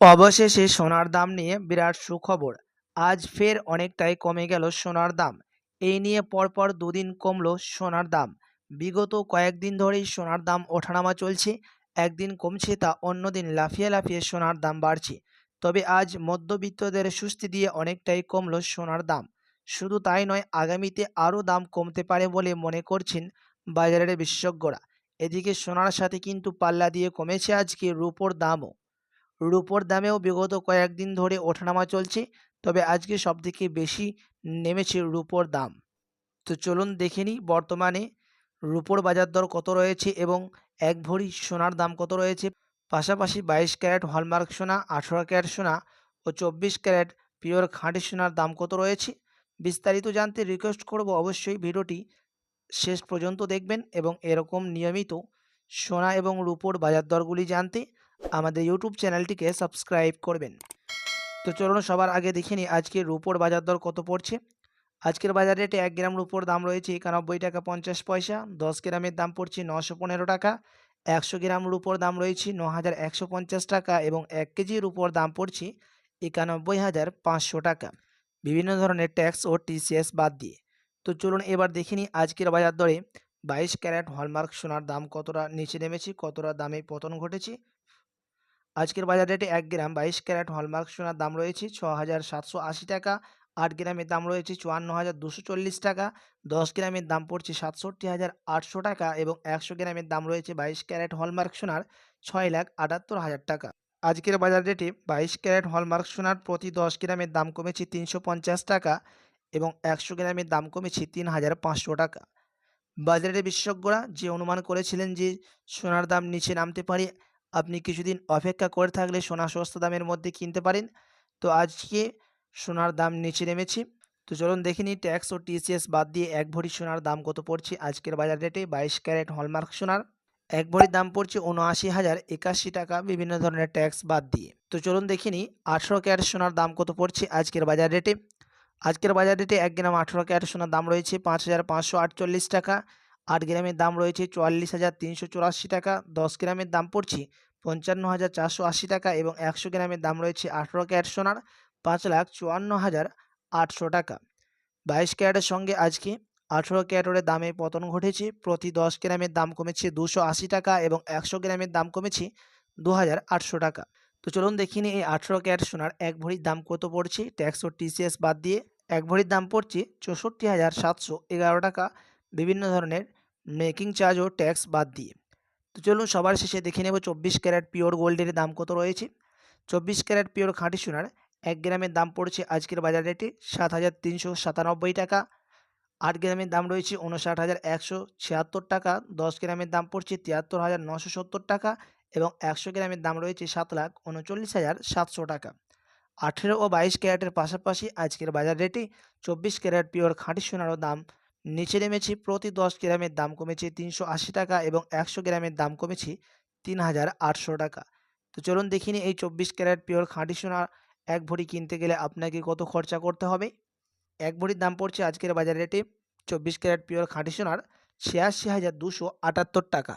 অবশেষে সোনার দাম নিয়ে বিরাট সুখবর। আজ ফের অনেকটাই কমে গেল সোনার দাম। এই নিয়ে পরপর দুদিন কমল সোনার দাম। বিগত কয়েকদিন ধরেই সোনার দাম ওঠানামা চলছে। একদিন কমছে তা অন্যদিন লাফিয়ে লাফিয়ে সোনার দাম বাড়ছে। তবে আজ মধ্যবিত্তদের সুস্থি দিয়ে অনেকটাই কমল সোনার দাম। শুধু তাই নয়, আগামীতে আরও দাম কমতে পারে বলে মনে করছেন বাজারের বিশেষজ্ঞরা। এদিকে সোনার সাথে কিন্তু পাল্লা দিয়ে কমেছে আজকে রূপোর দামও। রূপোর দামেও বিগত কয়েকদিন ধরে ওঠানামা চলছে, তবে আজকে সবথেকে বেশি নেমেছে রূপোর দাম। তো চলুন দেখে নিই বর্তমানে রূপোর বাজার দর কত রয়েছে এবং এক ভরি সোনার দাম কত রয়েছে। পাশাপাশি বাইশ ক্যারেট হলমার্ক সোনা, আঠেরো ক্যারেট সোনা ও চব্বিশ ক্যারেট পিওর খাঁটি সোনার দাম কত রয়েছে? বিস্তারিত জানতে রিকোয়েস্ট করব অবশ্যই ভিডিওটি শেষ পর্যন্ত দেখবেন এবং এরকম নিয়মিত সোনা এবং রূপোর বাজার দরগুলি জানতে আমাদের ইউটিউব চ্যানেলটিকে সাবস্ক্রাইব করবেন। তো চলুন সবার আগে দেখে নিই আজকে রুপোর বাজার দর কত পড়ছে। আজকের বাজার রেটে এক গ্রাম রুপোর দাম রয়েছে একানব্বই টাকা পঞ্চাশ পয়সা, দশ গ্রামের দাম পড়ছে নশো পনেরো টাকা, একশো গ্রাম রূপোর দাম রয়েছে ন হাজার একশো পঞ্চাশ টাকা এবং এক কেজি রূপোর দাম পড়ছে একানব্বই হাজার পাঁচশো টাকা। বিভিন্ন ধরনের ট্যাক্স ও টিসিএস বাদ দিয়ে। তো চলুন এবার দেখে নিই আজকের বাজার দরে বাইশ ক্যারেট হলমার্ক সোনার দাম কতটা নিচে নেমেছে, কতটা দামে পতন ঘটেছে আজকের বাজার রেটে এক গ্রাম বাইশ ক্যারেট হলমার্ক সোনার দাম রয়েছে ছ হাজার সাতশো আশি টাকা। আট গ্রামের দাম রয়েছে চুয়ান্ন হাজার দুশো চল্লিশ টাকা। দশ গ্রামের দাম পড়ছে সাতষট্টি হাজার আটশো টাকা এবং একশো গ্রামের দাম রয়েছে বাইশ ক্যারেট হলমার্ক সোনার ছয় লাখ আটাত্তর হাজার টাকা। আজকের বাজার রেটে বাইশ ক্যারেট হলমার্ক সোনার প্রতি দশ গ্রামের দাম কমেছে তিনশো পঞ্চাশ টাকা এবং একশো গ্রামের দাম কমেছে তিন হাজার পাঁচশো টাকা। বাজারের বিশেষজ্ঞরা যে অনুমান করেছিলেন যে সোনার দাম নিচে নামতে পারে আপনি কিছুদিন অপেক্ষা করে থাকলে সোনা সস্তা দামের মধ্যে কিনতে পারেন। তো আজকে সোনার দাম নিচে নেমেছে। তো চলুন দেখে নিই ট্যাক্স ও টিসিএস বাদ দিয়ে এক ভরি সোনার দাম কত পড়ছে আজকের বাজার রেটে? বাইশ ক্যারেট হলমার্ক সোনার। এক ভরির দাম পড়ছে উনআশি হাজার একাশি টাকা বিভিন্ন ধরনের ট্যাক্স বাদ দিয়ে। তো চলুন দেখে নিই আঠেরো ক্যারেট সোনার দাম কত পড়ছে আজকের বাজার রেটে? আজকের বাজার রেটে এক গ্রাম আঠেরো ক্যারেট সোনার দাম রয়েছে পাঁচ হাজার পাঁচশো আটচল্লিশ টাকা। আট গ্রামের দাম রয়েছে চুয়াল্লিশ হাজার তিনশো চুরাশি টাকা, দশ গ্রামের দাম পড়ছে পঞ্চান্ন হাজার চারশো আশি টাকা এবং একশো গ্রামের দাম রয়েছে আঠেরো ক্যারেট সোনার, পাঁচ লাখ চুয়ান্ন হাজার আটশো টাকা। বাইশ ক্যারেটের সঙ্গে আজকে আঠেরো ক্যারেটের দামে পতন ঘটেছে, প্রতি দশ গ্রামের দাম কমেছে দুশো আশি টাকা এবং একশো গ্রামের দাম কমেছে দু হাজার আটশো টাকা। তো চলুন দেখিনি এই আঠেরো ক্যারেট সোনার এক ভরির দাম কত পড়ছে, ট্যাক্স ও টিসিএস বাদ দিয়ে এক ভরির দাম পড়ছে চৌষট্টি হাজার সাতশো এগারো টাকা। বিভিন্ন ধরনের মেকিং চার্জ ও ট্যাক্স বাদ দিয়ে। তো চলুন সবার শেষে দেখে নেব চব্বিশ ক্যারেট পিওর গোল্ডের দাম কত রয়েছে। চব্বিশ ক্যারেট পিওর খাঁটি সোনার এক গ্রামের দাম পড়ছে আজকের বাজার রেটে সাত হাজার তিনশো সাতানব্বই টাকা। আট গ্রামের দাম রয়েছে উনষাট হাজার একশো ছিয়াত্তর টাকা। দশ গ্রামের দাম পড়ছে তিয়াত্তর হাজার নশো সত্তর টাকা এবং একশো গ্রামের দাম রয়েছে সাত লাখ উনচল্লিশ হাজার সাতশো টাকা। আঠেরো ও বাইশ ক্যারেটের পাশাপাশি আজকের বাজার রেটে চব্বিশ ক্যারেট পিওর খাঁটি সোনারও দাম নিচে নেমেছি, প্রতি দশ গ্রামের দাম কমেছে তিনশো আশি টাকা এবং একশো গ্রামের দাম কমেছে তিন হাজার আটশো টাকা। তো চলুন দেখিনি এই চব্বিশ ক্যারেট পিওর খাঁটি সোনা, এক ভরি কিনতে গেলে আপনাকে কত খরচা করতে হবে? এক ভরির দাম পড়ছে আজকের বাজার রেটে চব্বিশ ক্যারেট পিওর খাঁটি সোনার ছিয়াশি হাজার দুশো আটাত্তর টাকা।